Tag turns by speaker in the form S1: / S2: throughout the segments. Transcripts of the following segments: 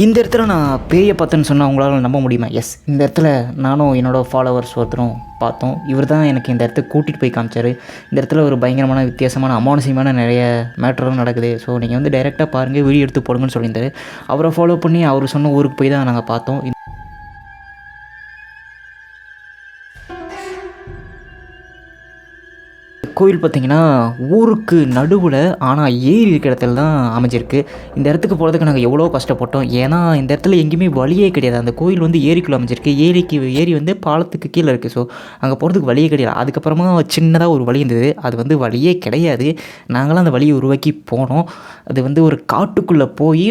S1: இந்த இடத்துல நான் பேயை பார்த்தேன்னு சொன்னால் உங்களால் நம்ப முடியுமா? எஸ் இந்த இடத்துல நானும் என்னோடய ஃபாலோவர்ஸ் ஒருத்தரும் பார்த்தோம். இவர் தான் எனக்கு இந்த இடத்துக்கு கூட்டிகிட்டு போய் காமிச்சார். இந்த இடத்துல ஒரு பயங்கரமான வித்தியாசமான அமானுசியமான நிறைய மேட்டரும் நடக்குது. ஸோ நீங்கள் வந்து டைரெக்டாக பாருங்கள் வீடியோ எடுத்து போடுங்கன்னு சொல்லியிருந்தாரு. அவரை ஃபாலோ பண்ணி அவர் சொன்ன ஊருக்கு போய் தான் நாங்கள் பார்த்தோம். கோயில் பார்த்தீங்கன்னா ஊருக்கு நடுவில் ஆனால் ஏரி இருக்கிற இடத்துல தான் அமைஞ்சிருக்கு. இந்த இடத்துக்கு போகிறதுக்கு நாங்கள் எவ்வளோ கஷ்டப்பட்டோம். ஏன்னா இந்த இடத்துல எங்கேயுமே வழியே கிடையாது. அந்த கோயில் வந்து ஏரிக்குள்ளே அமைஞ்சிருக்கு. ஏரிக்கு ஏரி வந்து பாலத்துக்கு கீழே இருக்குது ஸோ அங்கே போகிறதுக்கு வழியே கிடையாது. அதுக்கப்புறமா சின்னதாக ஒரு வழி இருந்தது. அது வந்து வழியே கிடையாது. நாங்களாம் அந்த வழியை உருவாக்கி போனோம். அது வந்து ஒரு காட்டுக்குள்ளே போய்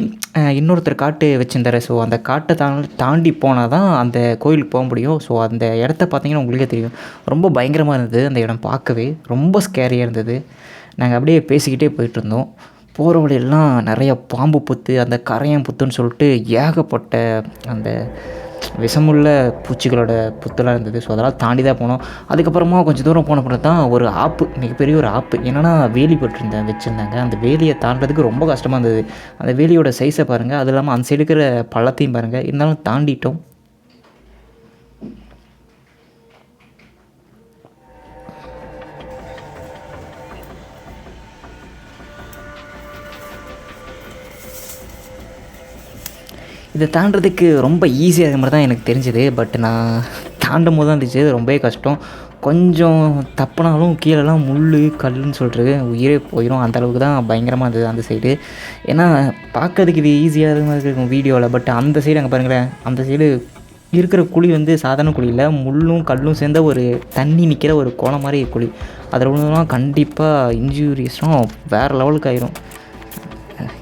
S1: இன்னொருத்தர் காட்டு வச்சுருந்தார். ஸோ அந்த காட்டை தாண்டி தாண்டி போனால் தான் அந்த கோயிலுக்கு போக முடியும். ஸோ அந்த இடத்த பார்த்தீங்கன்னா உங்களுக்கே தெரியும். ரொம்ப பயங்கரமாக இருந்தது அந்த இடம் பார்க்கவே. ரொம்ப ஸ்கேரியாக இருந்தது. நாங்கள் அப்படியே பேசிக்கிட்டே போயிட்டு இருந்தோம் போகிற வழியெல்லாம் நிறையா பாம்பு புத்து அந்த கரையான் புத்துன்னு சொல்லிட்டு ஏகப்பட்ட அந்த விஷமுள்ள பூச்சிகளோட புத்தெல்லாம் இருந்தது. ஸோ அதெல்லாம் தாண்டி தான் போனோம். அதுக்கப்புறமா கொஞ்சம் தூரம் போன பிறகு தான் ஒரு ஆப்பு மிகப்பெரிய ஒரு ஆப்பு. என்னென்னா வேலி போட்டிருந்தேன் வச்சுருந்தாங்க. அந்த வேலியை தாண்டதுக்கு ரொம்ப கஷ்டமாக இருந்தது. அந்த வேலியோட சைஸை பாருங்கள் அது இல்லாமல் அந்த சைடு இருக்கிற பள்ளத்தையும் பாருங்கள் இருந்தாலும் தாண்டிட்டோம். இதை தாண்டுறதுக்கு ரொம்ப ஈஸியாக இருக்கிற மாதிரி தான் எனக்கு தெரிஞ்சது. பட் நான் தாண்டும் போது தான் இருந்துச்சு ரொம்பவே கஷ்டம். கொஞ்சம் தப்புனாலும் கீழெல்லாம் முள் கல்லுன்னு சொல்கிறது உயிரே போயிடும் அந்த அளவுக்கு தான் பயங்கரமாக இருந்தது அந்த சைடு ஏன்னா பார்க்கறதுக்கு இது ஈஸியாக மாதிரி இருக்கும் வீடியோவில் பட் அந்த சைடு அங்கே பாருங்களேன். அந்த சைடு இருக்கிற குழி வந்து சாதாரண குழி இல்லை. முள்ளும் கல்லும் சேர்ந்த ஒரு தண்ணி நிற்கிற ஒரு கோலம் மாதிரி குழி. அதில் விழுந்தோம்னா கண்டிப்பாக இன்ஜூரிஸும் வேறு லெவலுக்கு ஆயிரும்.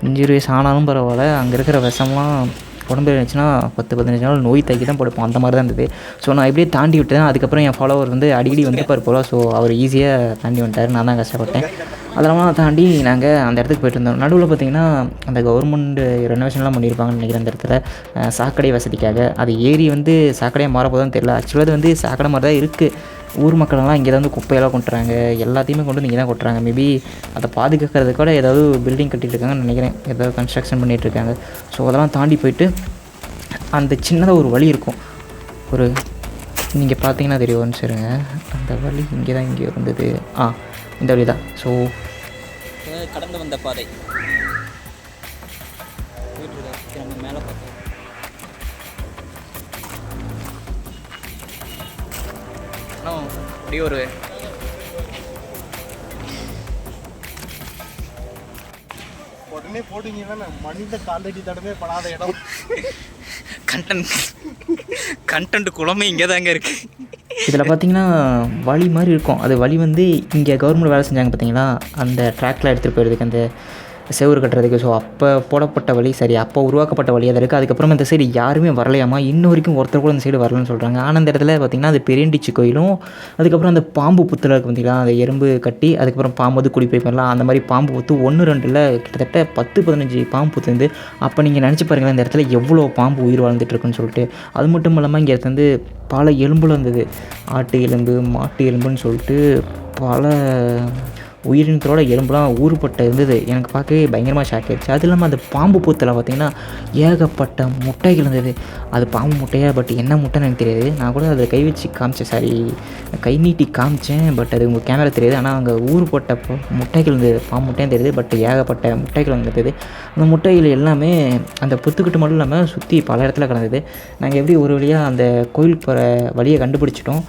S1: இன்ஜுரிஸ் ஆனாலும் பரவாயில்ல. அங்கே இருக்கிற விஷம்லாம் உடம்புல இருந்துச்சுன்னா பத்து பதினஞ்சு நாள் நோய் தாக்கி தான் படுப்போம். அந்த மாதிரி தான் இருந்தது. ஸோ நான் இப்படியே தாண்டி விட்டேன். அதுக்கப்புறம் என் ஃபாலோவர் வந்து அடிக்கடி வந்துப்பார் போல. ஸோ அவர் ஈஸியாக தாண்டி வந்துட்டார். நான் தான் கஷ்டப்பட்டேன் அதெல்லாம் தாண்டி நாங்கள் அந்த இடத்துக்கு போயிட்டு இருந்தோம் நடுவில் பார்த்தீங்கன்னா அந்த கவர்மெண்ட் ரெனோவேஷன்லாம் பண்ணியிருப்பாங்கன்னு நினைக்கிறேன் அந்த இடத்துல. சாக்கடை வசதிக்காக. அது ஏரி வந்து சாக்கடையாக மாறப்போதான் தெரியல. ஆக்சுவலாக அது வந்து சாக்கடை மாதிரி தான் இருக்குது ஊர் மக்களெல்லாம் இங்கே தான் வந்து குப்பையெல்லாம் கொட்டுறாங்க. எல்லாத்தையுமே கொண்டு வந்து இங்கே தான் கொட்டுறாங்க. மேபி அதை பாதுகாக்கிறதுக்கூட ஏதாவது பில்டிங் கட்டிட்டு இருக்காங்கன்னு நினைக்கிறேன். ஏதாவது கன்ஸ்ட்ரக்ஷன் பண்ணிகிட்ருக்காங்க இருக்காங்க ஸோ அதெல்லாம் தாண்டி போயிட்டு அந்த சின்னதாக ஒரு வழி இருக்கும். ஒரு நீங்கள் பார்த்தீங்கன்னா தெரியும். சரிங்க. அந்த வழி இங்கே தான் இங்கே இருந்தது. ஆ இந்த வழி தான் ஸோ
S2: கடந்து வந்த பாதை. மேலே பார்த்தோம்
S1: அப்படியே ஒரு
S3: உடனே போட்டீங்கன்னா மனித காலடி தடமே படாத இடம்.
S2: கண்டென்ட் கண்டென்ட் குளமே இங்கே தாங்க இருக்குது
S1: இதில் பார்த்தீங்கன்னா வழி மாதிரி இருக்கும். அது வழி வந்து இங்கே கவர்மெண்ட் வேலை செஞ்சாங்க பார்த்தீங்களா? அந்த ட்ராக்ல எடுத்துகிட்டு போயிடுறதுக்கு அந்த செவரு கட்டுறதுக்கு. ஸோ அப்போ போடப்பட்ட வழி சரி அப்போ உருவாக்கப்பட்ட வழி அது இருக்குது அதுக்கப்புறம் இந்த சைடு யாருமே வரலையாமா? இன்ன வரைக்கும் ஒருத்தர் கூட இந்த சைடு வரலன்னு சொல்கிறாங்க ஆனால் அந்த இடத்துல பார்த்திங்கன்னா அது பெரியண்டிச்சி கோயிலும் அதுக்கப்புறம் அந்த பாம்பு புத்தில் இருக்கு பார்த்திங்களா அந்த எறும்பு கட்டி அதுக்கப்புறம் பாம்பு வந்து குடி போய் பண்ணலாம். அந்த மாதிரி பாம்பு புத்து ஒன்று ரெண்டில் கிட்டத்தட்ட பத்து பதினஞ்சு பாம்பு புத்து வந்து அப்போ நீங்கள் நினச்சி பாருங்களேன் இந்த இடத்துல எவ்வளோ பாம்பு உயிர் வாழ்ந்துட்டுருக்குன்னு சொல்லிட்டு. அது மட்டும் இல்லாமல் இங்கே வந்து பல எலும்புல இருந்தது. ஆட்டு எலும்பு மாட்டு எலும்புன்னு சொல்லிட்டு பல உயிரினத்தோட எலும்புலாம் ஊறுபட்ட இருந்தது. எனக்கு பார்க்கவே பயங்கரமாக ஷாக் ஆகிடுச்சு அது இல்லாமல் அந்த பாம்பு பூத்தில் பார்த்தீங்கன்னா ஏகப்பட்ட முட்டைகள் இருந்தது அது பாம்பு முட்டையாக பட் என்ன முட்டைன்னு எனக்கு தெரியாது. நான் கூட அதை கை வச்சு காமிச்சேன். சாரி கை நீட்டி காமிச்சேன் பட் அது உங்கள் கேமரா தெரியாது. ஆனால் அங்கே ஊறுபட்ட முட்டைகள் இருந்தது பாம்பு முட்டையும் தெரியுது பட் ஏகப்பட்ட முட்டைகள் அங்கே இருந்தது அந்த முட்டைகள் எல்லாமே அந்த புத்துக்கிட்டு மட்டும் இல்லாமல் சுற்றி பல இடத்துல கிடந்தது. நாங்கள் எப்படி ஒரு வழியாக அந்த கோயிலுக்கு போகிற வழியை கண்டுபிடிச்சிட்டோம்.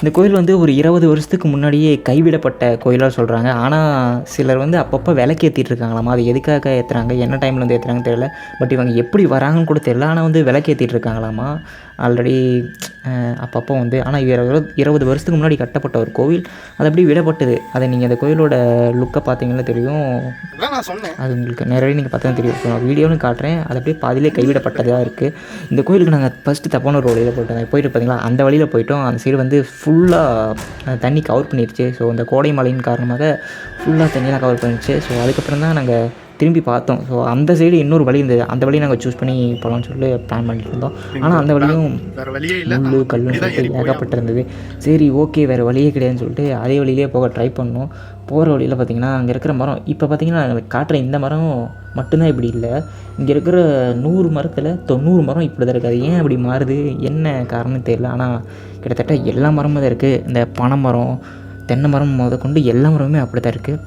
S1: இந்த கோயில் வந்து ஒரு இருபது வருஷத்துக்கு முன்னாடியே கைவிடப்பட்ட கோயிலாக சொல்கிறாங்க ஆனால் சிலர் வந்து அப்பப்போ விளக்கேற்றிட்டு இருக்காங்களாமா? அது எதுக்காக ஏற்றுறாங்க என்ன டைமில் வந்து ஏற்றுறாங்கன்னு தெரியல. பட் இவங்க எப்படி வராங்கன்னு கூட தெரியல. ஆனால் வந்து விளக்கேற்றிட்டு இருக்காங்களாமா? ஆல்ரெடி அப்பப்போ வந்து ஆனால் இருபது இருபது வருஷத்துக்கு முன்னாடி கட்டப்பட்ட ஒரு கோவில். அது அப்படியே விடப்பட்டது. அதை நீங்கள் அந்த கோயிலோட லுக்கை பார்த்தீங்கன்னா தெரியும். அது உங்களுக்கு நேரடியாக நீங்கள் பார்த்தா தெரியும். நான் வீடியோன்னு காட்டுறேன். அது அப்படியே பாதியிலே கைவிடப்பட்டதாக இருக்குது இந்த கோயிலுக்கு நாங்கள் ஃபஸ்ட்டு தப்பான ஒரு வழியில் போயிட்டோம். போயிட்டு பார்த்தீங்களா அந்த வழியில் போயிட்டோம். அந்த சைடு வந்து ஃபுல்லாக தண்ணி கவர் பண்ணிடுச்சு ஸோ அந்த கோடை மழையின் காரணமாக ஃபுல்லாக தண்ணியெலாம் கவர் பண்ணிடுச்சு ஸோ அதுக்கப்புறம் தான் நாங்கள் திரும்பி பார்த்தோம். ஸோ அந்த சைடு இன்னொரு வழி இருந்தது. அந்த வழியை நாங்கள் சூஸ் பண்ணி போகலாம்னு சொல்லிட்டு பிளான் பண்ணிட்டு இருந்தோம். ஆனால் அந்த வழியும் முள்ளு கல்லுன்னு சொல்லிட்டு ஏகப்பட்டிருந்தது. சரி ஓகே வேறு வழியே கிடையாதுன்னு சொல்லிட்டு அதே வழியிலே போக ட்ரை பண்ணோம். போகிற வழியில் பார்த்தீங்கன்னா அங்கே இருக்கிற மரம் இப்போ பார்த்தீங்கன்னா காட்டுற இந்த மரம் மட்டும்தான் இப்படி இல்லை. இங்கே இருக்கிற நூறு மரத்தில் தொண்ணூறு மரம் இப்படி தான் இருக்குது அது ஏன் அப்படி மாறுது? என்ன காரணம் தெரியல. ஆனால் கிட்டத்தட்ட எல்லா மரமும் தான் இருக்குது இந்த பனை மரம் தென்னை மரம் முத கொண்டு எல்லா மரமுமே அப்படி தான் இருக்குது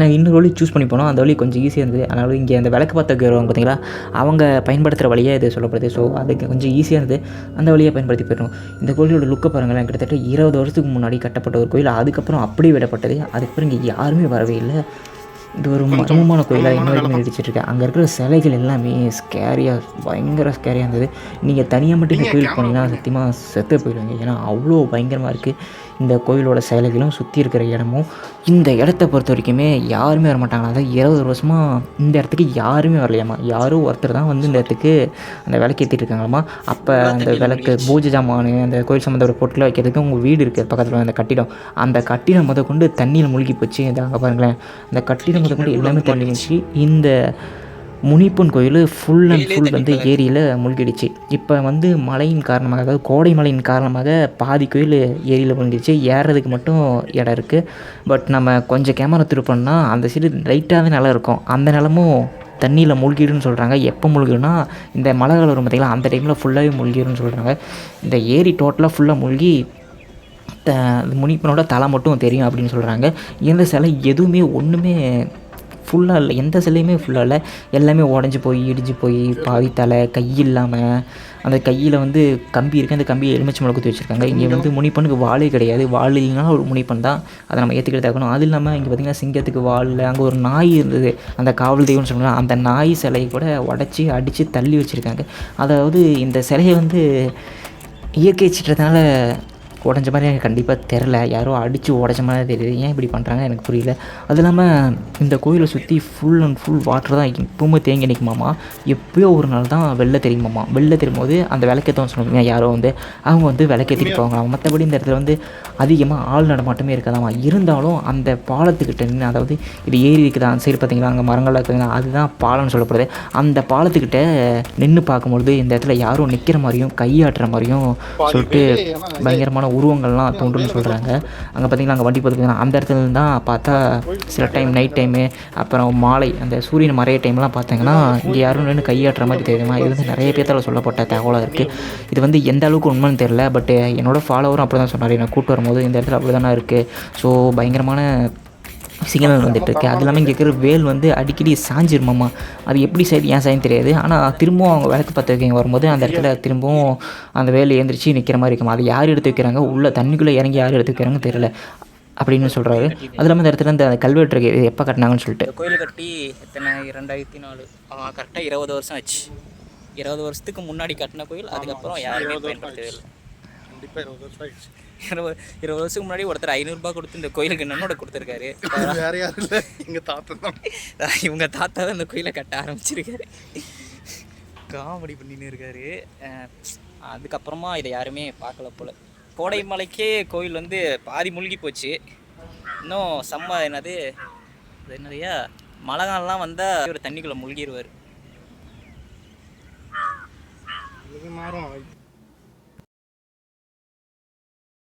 S1: நான் இன்னொரு வழி சூஸ் பண்ணி போனோம். அந்த வழி கொஞ்சம் ஈஸியாக இருந்தது. அதனால் இங்கே அந்த விளக்கு பார்த்த வருவாங்க பார்த்தீங்களா? அவங்க பயன்படுத்துகிற வழியாக இது சொல்லப்படுது. ஸோ அதுக்கு கொஞ்சம் ஈஸியாக இருந்தது. அந்த வழியை பயன்படுத்தி போயிட்டோம் இந்த கோயிலோட லுக்கை பாருங்களேன். கிட்டத்தட்ட இருபது வருஷத்துக்கு முன்னாடி கட்டப்பட்ட ஒரு கோயில். அதுக்கப்புறம் அப்படியே விடப்பட்டது. அதுக்கப்புறம் இங்கே யாருமே வரவே இல்லை. இது ஒரு மர்மமான கோயிலாக இன்ன வரைக்கும் நடிச்சிட்டு இருக்கேன் அங்கே இருக்கிற சிலைகள் எல்லாமே ஸ்கேரியாக பயங்கர ஸ்கேரியாக இருந்தது. நீங்கள் தனியாக மட்டும் இந்த கோயிலுக்கு போனீங்கன்னா சத்தியமாக செத்து போயிடுவீங்க ஏன்னா அவ்வளோ பயங்கரமாக இருக்குது இந்த கோயிலோட சிலைகளும் சுற்றி இருக்கிற இடமும். இந்த இடத்த பொறுத்த வரைக்குமே யாருமே வர மாட்டாங்க அதாவது இருபது வருஷமாக இந்த இடத்துக்கு யாருமே வரலையாமா யாரோ ஒருத்தர் தான் வந்து இந்த இடத்துக்கு அந்த விளக்கு ஏற்றிட்டு இருக்காங்களாமா அப்போ அந்த விளக்கு பூஜை ஜாமான் அந்த கோயில் சம்மந்தப்பட்ட பொருட்களை வைக்கிறதுக்கு உங்கள் வீடு இருக்குது பக்கத்தில் அந்த கட்டிடம். அந்த கட்டிடம் முத கொண்டு தண்ணியில் மூழ்கி போச்சு. இந்த அங்கே பாருங்களேன். அந்த கட்டிடம் முத கொண்டு எல்லாமே தண்ணி போச்சு இந்த முனிப்பன் கோயில் ஃபுல் அண்ட் ஃபுல் வந்து ஏரியில் மூழ்கிடுச்சு. இப்போ வந்து மழையின் காரணமாக அதாவது கோடை மழையின் காரணமாக பாதி கோயில் ஏரியில் மூழ்கிடுச்சு. ஏறுறதுக்கு மட்டும் இடம் இருக்குது பட் நம்ம கொஞ்சம் கேமரா திருப்போம்னா அந்த சைடு லைட்டாகவே நிலம் இருக்கும். அந்த நிலமும் தண்ணியில் மூழ்கிடுன்னு சொல்கிறாங்க எப்போ மூழ்கிடும்னா இந்த மழை காலம் வரும் பார்த்தீங்களா அந்த டைமில் ஃபுல்லாகவே மூழ்கிடும்னு சொல்கிறாங்க இந்த ஏரி டோட்டலாக ஃபுல்லாக மூழ்கி முனிப்பனோட தலை மட்டும் தெரியும் அப்படின்னு சொல்கிறாங்க இந்த சிலை எதுவுமே ஒன்றுமே ஃபுல்லாக இல்லை. எந்த சிலையுமே ஃபுல்லாக இல்லை. எல்லாமே உடஞ்சி போய் இடிஞ்சு போய் பாவி தலை கை இல்லாமல் அந்த கையில் வந்து கம்பி இருக்குது அந்த கம்பியை எலுமிச்சை மலை குத்தி வச்சுருக்காங்க. இங்கே வந்து முனிப்பனுக்கு வாளே கிடையாது. வாள் இல்லைனா ஒரு முனிப்பன் தான். அதை நம்ம ஏற்றுக்கிட்டு இருக்கணும் அது இல்லாமல் இங்கே பார்த்திங்கன்னா சிங்கத்துக்கு வாழில் அங்கே ஒரு நாய் இருந்தது. அந்த காவல் தெய்வம்னு சொல்லுவாங்க. அந்த நாய் சிலையை கூட உடச்சி அடித்து தள்ளி வச்சுருக்காங்க. அதாவது இந்த சிலையை வந்து இயற்கை சீற்றத்தினால உடஞ்ச மாதிரி எனக்கு கண்டிப்பாக தெரில யாரோ அடித்து உடச்ச மாதிரி தெரியுது. ஏன் இப்படி பண்ணுறாங்க எனக்கு புரியல. அது இல்லாமல் இந்த கோயிலை சுற்றி ஃபுல் அண்ட் ஃபுல் வாட்டர் தான் எப்பவுமே தேங்கி நிற்குமாமா எப்பயோ ஒரு நாள் தான் வெளில தெரியுமாமா வெளில தெரியும் போது அந்த விளக்கேற்றவும் சொல்லுவாங்க. யாரோ வந்து அவங்க வந்து விளக்கேற்றிட்டு போவாங்களாம். மற்றபடி இந்த இடத்துல வந்து அதிகமாக ஆள் நடமாட்டமே இருக்காதாமா இருந்தாலும் அந்த பாலத்துக்கிட்ட நின்று அதாவது இது ஏரி இருக்குதா? அந்த சைடு பார்த்தீங்களா அங்கே மரங்கள்லாம் இருக்குதுங்களா? அதுதான் பாலம்னு சொல்லப்படுது. அந்த பாலத்துக்கிட்ட நின்று பார்க்கும்பொழுது இந்த இடத்துல யாரும் நிற்கிற மாதிரியும் கையாட்டுற மாதிரியும் சொல்லிட்டு பயங்கரமான உருவங்கள்லாம் தோன்றும்னு சொல்கிறாங்க அங்கே பார்த்தீங்களா அங்கே வண்டி பார்த்துக்கலாம் அந்த இடத்துல தான் பார்த்தா சில டைம் நைட் டைமு அப்புறம் மாலை அந்த சூரியன் மறைய டைம்லாம் பார்த்தீங்கன்னா இங்கே யாரும் நின்று கையாட்டுற மாதிரி தெரியுமா இது வந்து நிறைய பேர்த்தால் சொல்லப்பட்ட தகவலாக இருக்குது இது வந்து எந்த அளவுக்கு உண்மைன்னு தெரில பட் என்னோட ஃபாலோவரும் அப்படி தான் சொன்னார். என்னை கூட்டு வரும்போது இந்த இடத்துல அப்படி தானே இருக்குது ஸோ பயங்கரமான சிக்னல் வந்துட்டுருக்கு அது இல்லாமல் இங்கே இருக்கிற வேல் வந்து அடிக்கடி சாஞ்சிருமாம்மா அது எப்படி சைடு ஏன் சாயும் தெரியாது. ஆனால் திரும்பவும் அவங்க விளக்கு பற்ற வைக்கிங்க வரும்போது அந்த இடத்துல திரும்பவும் அந்த வேல் எழுந்திரிச்சு நிற்கிற மாதிரி இருக்குமா. அதை யார் எடுத்து வைக்கிறாங்க? உள்ளே தண்ணிக்குள்ளே இறங்கி யார் எடுத்து வைக்கிறாங்க தெரியல. அப்படின்னு சொல்கிறாரு அது இல்லாமல் இந்த இடத்துல இந்த கல்வெட்டு இருக்கு. இது எப்போ கட்டினாங்கன்னு சொல்லிட்டு.
S2: கோயில் கட்டி எத்தனை? ரெண்டாயிரத்தி நாலு. கரெக்டாக இருபது வருஷம் ஆச்சு. இருபது வருஷத்துக்கு முன்னாடி கட்டின கோயில். அதுக்கப்புறம் யாருமே பயன்படுத்தவே இல்லை.
S3: கண்டிப்பாக இருபது வருஷம் ஆயிடுச்சு.
S2: இருபது இருபது வருஷத்துக்கு முன்னாடி ஒருத்தர் ஐநூறுரூபா கொடுத்து இந்த கோயிலுக்கு நன்னோட கொடுத்துருக்காரு.
S3: வேற யாரும் இல்லை. எங்கள் தாத்தா தான்.
S2: இவங்க தாத்தா தான் இந்த கோயிலை கட்ட ஆரம்பிச்சிருக்காரு. காமெடி பண்ணின்னு இருக்காரு. அதுக்கப்புறமா இதை யாருமே பார்க்கல போல. கோடை மலைக்கே கோயில் வந்து பாதி மூழ்கி போச்சு. இன்னும் செம்ம என்னது அது என்னதையா மழை காலம்லாம் வந்தால் இவர் தண்ணிக்குள்ளே மூழ்கிடுவார்
S3: மாறும்.